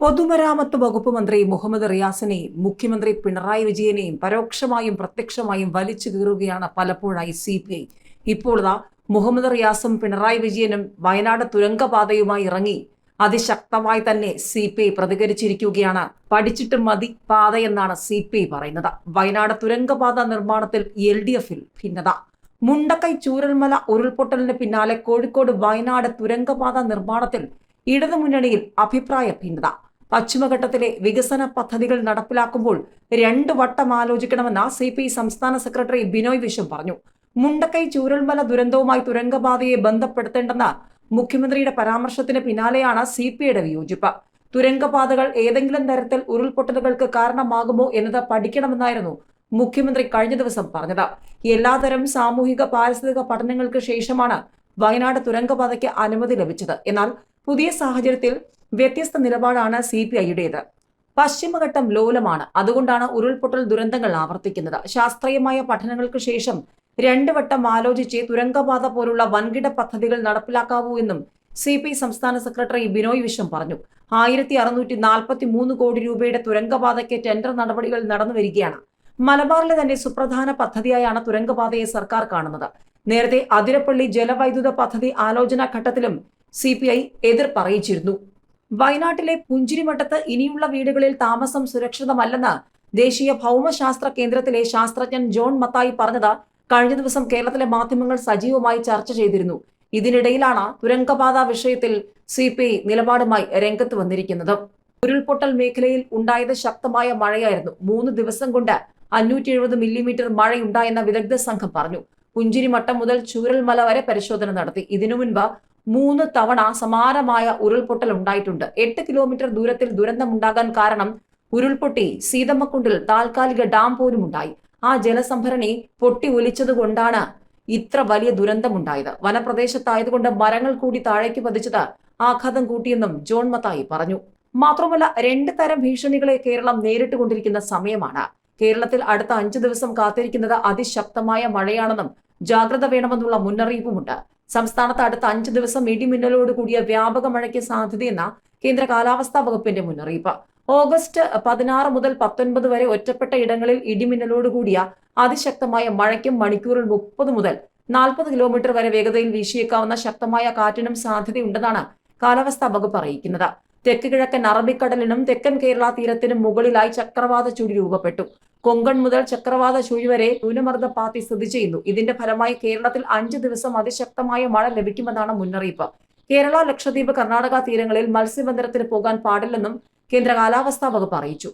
പൊതുമരാമത്ത് വകുപ്പ് മന്ത്രി മുഹമ്മദ് റിയാസിനെയും മുഖ്യമന്ത്രി പിണറായി വിജയനെയും പരോക്ഷമായും പ്രത്യക്ഷമായും വലിച്ചു കീറുകയാണ് പലപ്പോഴായി സി പി ഐ. ഇപ്പോൾ മുഹമ്മദ് റിയാസും പിണറായി വിജയനും വയനാട് തുരങ്കപാതയുമായി ഇറങ്ങി അതിശക്തമായി തന്നെ സി പി ഐ പ്രതികരിച്ചിരിക്കുകയാണ്. പഠിച്ചിട്ട് മതി പാതയെന്നാണ് സി പി ഐ പറയുന്നത്. വയനാട് തുരങ്കപാത നിർമ്മാണത്തിൽ എൽ ഡി എഫിൽ ഭിന്നത. മുണ്ടക്കൈ ചൂരൽമല ഉരുൾപൊട്ടലിന് പിന്നാലെ കോഴിക്കോട് വയനാട് തുരങ്കപാത നിർമ്മാണത്തിൽ ഇടതുമുന്നണിയിൽ അഭിപ്രായ ഭിന്നത. പശ്ചിമഘട്ടത്തിലെ വികസന പദ്ധതികൾ നടപ്പിലാക്കുമ്പോൾ രണ്ടു വട്ടം ആലോചിക്കണമെന്ന് സി പി സംസ്ഥാന സെക്രട്ടറി ബിനോയ് വിശ്വം പറഞ്ഞു. മുണ്ടക്കൈ ചൂരൽമല ദുരന്തവുമായി തുരങ്കപാതയെ ബന്ധപ്പെടുത്തേണ്ടെന്ന മുഖ്യമന്ത്രിയുടെ പരാമർശത്തിന് പിന്നാലെയാണ് സി പി ഐയുടെ വിയോജിപ്പ്. തുരങ്കപാതകൾ ഏതെങ്കിലും തരത്തിൽ ഉരുൾപൊട്ടലുകൾക്ക് കാരണമാകുമോ എന്നത് പഠിക്കണമെന്നായിരുന്നു മുഖ്യമന്ത്രി കഴിഞ്ഞ ദിവസം പറഞ്ഞത്. എല്ലാതരം സാമൂഹിക പാരിസ്ഥിതിക പഠനങ്ങൾക്ക് ശേഷമാണ് വയനാട് തുരങ്കപാതയ്ക്ക് അനുമതി ലഭിച്ചത്. എന്നാൽ പുതിയ സാഹചര്യത്തിൽ വ്യത്യസ്ത നിലപാടാണ് സി പി ഐയുടേത്. പശ്ചിമഘട്ടം ലോലമാണ്. അതുകൊണ്ടാണ് ഉരുൾപൊട്ടൽ ദുരന്തങ്ങൾ ആവർത്തിക്കുന്നത്. ശാസ്ത്രീയമായ പഠനങ്ങൾക്ക് ശേഷം രണ്ടു വട്ടം ആലോചിച്ച് തുരങ്കപാത പോലുള്ള വൻകിട പദ്ധതികൾ നടപ്പിലാക്കാവൂ എന്നും സി പി സംസ്ഥാന സെക്രട്ടറി ബിനോയ് വിശ്വം പറഞ്ഞു. ആയിരത്തി അറുന്നൂറ്റി നാൽപ്പത്തി മൂന്ന് കോടി രൂപയുടെ തുരങ്കപാതയ്ക്ക് ടെൻഡർ നടപടികൾ നടന്നു വരികയാണ്. മലബാറിലെ തന്നെ സുപ്രധാന പദ്ധതിയായാണ് തുരങ്കപാതയെ സർക്കാർ കാണുന്നത്. നേരത്തെ അതിരപ്പള്ളി ജലവൈദ്യുത പദ്ധതി ആലോചനാ ഘട്ടത്തിലും സി പി ഐ എതിർപ്പ് അറിയിച്ചിരുന്നു വയനാട്ടിലെ പുഞ്ചിരിമട്ടത്ത് ഇനിയുള്ള വീടുകളിൽ താമസം സുരക്ഷിതമല്ലെന്ന് ദേശീയ ഭൗമശാസ്ത്ര കേന്ദ്രത്തിലെ ശാസ്ത്രജ്ഞൻ ജോൺ മത്തായി പറഞ്ഞത് കഴിഞ്ഞ ദിവസം കേരളത്തിലെ മാധ്യമങ്ങൾ സജീവമായി ചർച്ച ചെയ്തിരുന്നു. ഇതിനിടയിലാണ് തുരങ്കപാത വിഷയത്തിൽ സി പി ഐ നിലപാടുമായി രംഗത്ത് വന്നിരിക്കുന്നത്. ഉരുൾപൊട്ടൽ മേഖലയിൽ ഉണ്ടായത് ശക്തമായ മഴയായിരുന്നു. മൂന്ന് ദിവസം കൊണ്ട് അഞ്ഞൂറ്റി എഴുപത് മില്ലിമീറ്റർ മഴയുണ്ടായെന്ന വിദഗ്ധ സംഘം പറഞ്ഞു. പുഞ്ചിരിമട്ടം മുതൽ ചൂരൽമല വരെ പരിശോധന നടത്തി. ഇതിനു മുൻപ് മൂന്ന് തവണ സമാനമായ ഉരുൾപൊട്ടൽ ഉണ്ടായിട്ടുണ്ട്. എട്ട് കിലോമീറ്റർ ദൂരത്തിൽ ദുരന്തമുണ്ടാകാൻ കാരണം ഉരുൾപൊട്ടി സീതമ്മക്കുണ്ടിൽ താൽക്കാലിക ഡാം പോലും ഉണ്ടായി ആ ജലസംഭരണി പൊട്ടി ഒലിച്ചതുകൊണ്ടാണ് ഇത്ര വലിയ ദുരന്തമുണ്ടായത്. വനപ്രദേശത്തായതുകൊണ്ട് മരങ്ങൾ കൂടി താഴേക്ക് പതിച്ചത് ആഘാതം കൂട്ടിയെന്നും ജോൺ മത്തായി പറഞ്ഞു. മാത്രമല്ല രണ്ട് തരം ഭീഷണികളെ കേരളം നേരിട്ടുകൊണ്ടിരിക്കുന്ന സമയമാണ്. കേരളത്തിൽ അടുത്ത അഞ്ചു ദിവസം കാത്തിരിക്കുന്നത് അതിശക്തമായ മഴയാണെന്നും ജാഗ്രത വേണമെന്നുള്ള മുന്നറിയിപ്പുമുണ്ട്. സംസ്ഥാനത്ത് അടുത്ത അഞ്ച് ദിവസം ഇടിമിന്നലോട് കൂടിയ വ്യാപക മഴയ്ക്ക് സാധ്യതയെന്ന കേന്ദ്ര കാലാവസ്ഥാ വകുപ്പിന്റെ മുന്നറിയിപ്പ്. ഓഗസ്റ്റ് പതിനാറ് മുതൽ പത്തൊൻപത് വരെ ഒറ്റപ്പെട്ട ഇടങ്ങളിൽ ഇടിമിന്നലോട് കൂടിയ അതിശക്തമായ മഴയ്ക്കും മണിക്കൂറിൽ മുപ്പത് മുതൽ നാൽപ്പത് കിലോമീറ്റർ വരെ വേഗതയിൽ വീശിയേക്കാവുന്ന ശക്തമായ കാറ്റിനും സാധ്യതയുണ്ടെന്നാണ് കാലാവസ്ഥാ വകുപ്പ് അറിയിക്കുന്നത്. തെക്ക് കിഴക്കൻ അറബിക്കടലിനും തെക്കൻ കേരള തീരത്തിനും മുകളിലായി ചക്രവാത ചുഴി രൂപപ്പെട്ടു. കൊങ്കൺ മുതൽ ചക്രവാത ചുഴി വരെ ന്യൂനമർദ്ദ പാത്തി സ്ഥിതി ചെയ്യുന്നു. ഇതിന്റെ ഫലമായി കേരളത്തിൽ അഞ്ച് ദിവസം അതിശക്തമായ മഴ ലഭിക്കുമെന്നാണ് മുന്നറിയിപ്പ്. കേരള ലക്ഷദ്വീപ് കർണാടക തീരങ്ങളിൽ മത്സ്യബന്ധനത്തിന് പോകാൻ പാടില്ലെന്നും കേന്ദ്ര കാലാവസ്ഥാ വകുപ്പ് അറിയിച്ചു.